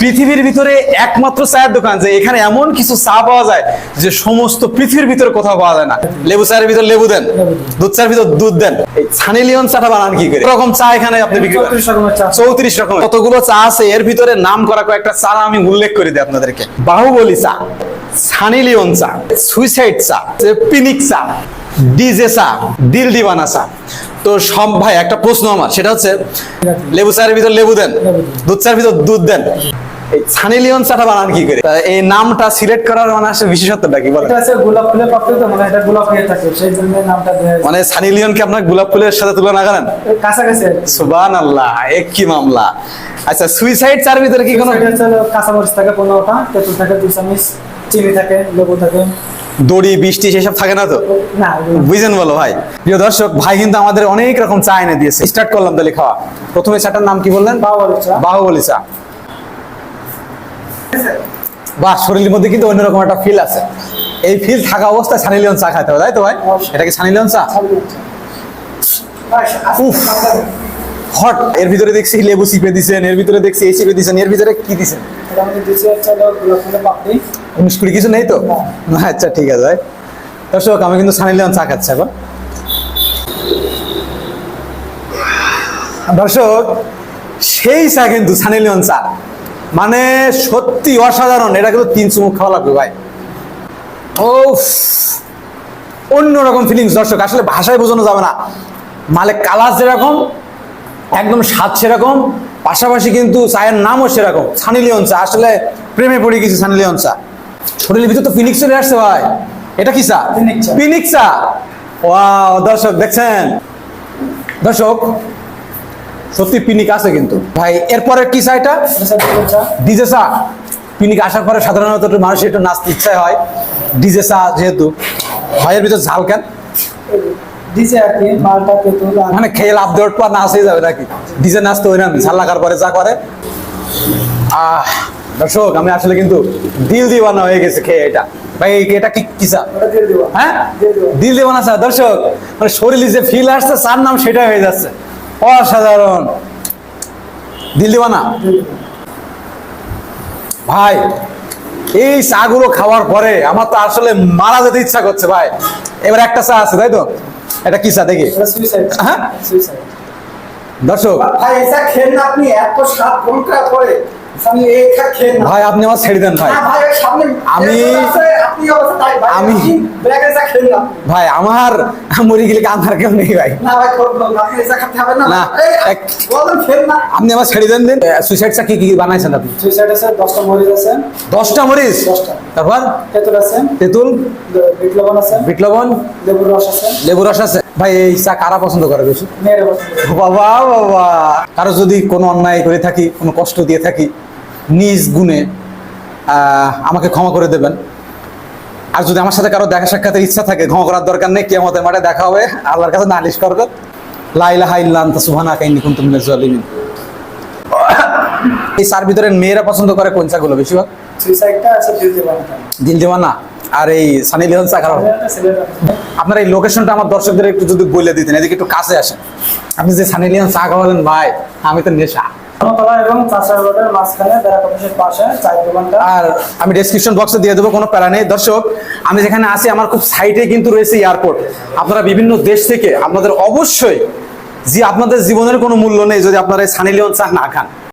পৃথিবীর ভিতরে একমাত্র চায়ের দোকান যে এখানে এমন কিছু চা পাওয়া যায় যে সমস্ত পৃথিবীর ভিতরে কোথাও পাওয়া যায় না। লেবু চায়ের ভিতর লেবু দেন দুধ চায়ের ভিতর দুধ দেন। এই ছানি লিওন চাটা বানান কি করে? রকম চা এখানে আপনি বিক্রি করেন। চৌত্রিশ রকম কতগুলো চা আছে? এর ভিতরে নাম করা কয়েকটা চা আমি উল্লেখ করে দিই আপনাদেরকে। বাহুবলী চা সানি লিওন চা সুইসাইড চা পিনিক চা ডিজে চা দিল দিবানা চা। তো সব ভাই একটা প্রশ্ন আমার সেটা হচ্ছে লেবু চায়ের ভিতর লেবু দেন। দুধ চায়ের ভিতর দুধ দেন। এই সানি লিওন চাটা বানান কি করে? এই নামটা সিলেক্ট করার মানে আসলে বিশেষত্বটা কি বলেন? এটা আছে গোলাপ ফুলের পাপড়ি তো মানে এটা গোলাপ হয়ে থাকে সেই জন্য নামটা মানে সানি লিওনকে আপনার গোলাপ ফুলের সাথে তুলনা করেন? কাছাকাছি আর কি। সুবান আল্লাহ এক কি মামলা। আচ্ছা সুইসাইড চার ভিতরে কি কোনো এটা হচ্ছে থাকে পনেরোটা তেঁতুল থাকে দুই চামচ চিনি থাকে লেবু থাকে। দড়ি বৃষ্টি সেসব থাকে না তো? বুঝেন বলো ভাই। প্রিয় দর্শক ভাই কিন্তু আমাদের অনেক রকম চা এনে দিয়েছে। স্টার্ট করলাম তাহলে খাওয়া। প্রথমে চাটার নাম কি বললেন? বাউল চা। বাহুবলি চা। বাহ শরীরের মধ্যে কিন্তু অন্যরকম একটা ফিল আছে। এই ফিল থাকা অবস্থায় সানি লিওন চা খাইতে হবে তাই তো ভাই? এটা কি সানি লিওন চা? উফ। হট এর ভিতরে দেখছি লেবু চিপে দিছেন এর ভিতরে দেখছি এই চিপে দিছেন এর ভিতরে কি দিছেন? উনিশ কুড়ি কিছু নেই তো? আচ্ছা ঠিক আছে ভাই। দর্শক আমি কিন্তু সানি লিওন চা খাচ্ছি এখন। দর্শক সেই চা কিন্তু সানি লিওন চা। মানে সত্যি অসাধারণ। এটা কিন্তু তিন চুমুক খাওয়া লাগবে ভাই। ও অন্যরকম ফিলিংস দর্শক আসলে ভাষায় বোঝানো যাবে না। মালে কালার যেরকম একদম স্বাদ সেরকম পাশাপাশি কিন্তু চায়ের নামও সেরকম সানি লিওন চা আসলে প্রেমে পড়ে গেছি সানি লিওন চা শরীরের ভিতরে তো ফিনিক্স চলে আসছে ভাই। এটা কি চা? ফিনিক্স চা। ওয়াও দর্শক দেখছেন? দর্শক সত্যি পিনিক আছে কিন্তু। ভাই এরপরে কি চা এটা? ডিজে চা। পিনিক আসার পরে সাধারণত একটু মানুষের একটু নাচতে ইচ্ছা হয়। ডিজে চা যেহেতু। ভাইয়ের ভিতর ঝাল কেন? মানে খেয়ে লাভ দেওয়ার পর যাবে নাকি? ডিজে নাচতে ওই না ঝাল লাগার পরে যা করে। আহ দর্শক আমি আসলে কিন্তু দিল দিওয়ানা হয়ে গেছে খেয়ে এটা। ভাই এটা কি কি চা? হ্যাঁ? দিল দিওয়ানা। চা দর্শক মানে শরীরে যে ফিল আসছে চার নাম সেটাই হয়ে যাচ্ছে। অসাধারণ। দিল দিবানা ভাই এই চাগুলো খাওয়ার পরে আমার তো আসলে মারা যেতে ইচ্ছা করছে ভাই। এবার একটা চা আছে তাই তো? এটা কি চা দেখি? হ্যাঁ? দর্শক। ভাই এটা খেন আপনি এত ভাই আপনি আমার ছেড়ে দেন ভাই। আমি- আমি- ভাই আমার মরে গেলে আমার কেউ নেই ভাই। না আপনি আমার ছেড়ে দেন দিন। সুইসাইড চা কি কি বানাইছেন আপনি? সুইসাইড আছে দশটা মরিচ আছে। দশটা মরিচ। তারপর? তেঁতুল আছে। তেঁতুল? বিট লবণ আছে। বিট লবণ? লেবুর রস আছে। লেবু রস আছে। ভাই এই চা কারা পছন্দ করে বেশি? বাবা বাবা। কারও যদি কোনো অন্যায় করে থাকি কোনো কষ্ট দিয়ে থাকি নিজ গুণে আমাকে ক্ষমা করে দেবেন। আর যদি আমার সাথে কারও দেখা সাক্ষাতের ইচ্ছা থাকে ক্ষমা করার দরকার নেই কেউ কেমতের মাঠে দেখা হবে। আল্লাহর কাছে নালিশ করবে লাইলা হাইল্লা আনতা সুবহানা কাইন্নি কুনতুম মিনাজ জালিমিন এই চার ভিতরে মেয়েরা পছন্দ করে কোন চাগুলো বেশিরভাগ দিল দেওয়ানা আর এই সানি লিওন চা খারাপ আপনার এই লোকেশনটা আমার দর্শকদের একটু যদি বলে দিতেন এদিকে একটু কাছে আসেন। আপনি যে সানি লিওন চা খাওয়ালেন ভাই আমি তো নেশা। আর আমি ডেসক্রিপশন বক্সে দিয়ে দেবো, কোনো প্যারা নেই। দর্শক, আমি যেখানে আমার খুব কিন্তু রয়েছে এয়ারপোর্ট আপনারা বিভিন্ন দেশ থেকে আপনাদের অবশ্যই, যে আপনাদের জীবনের কোনো মূল্য নেই, যদি আপনারা সানি লিওন চা না খান।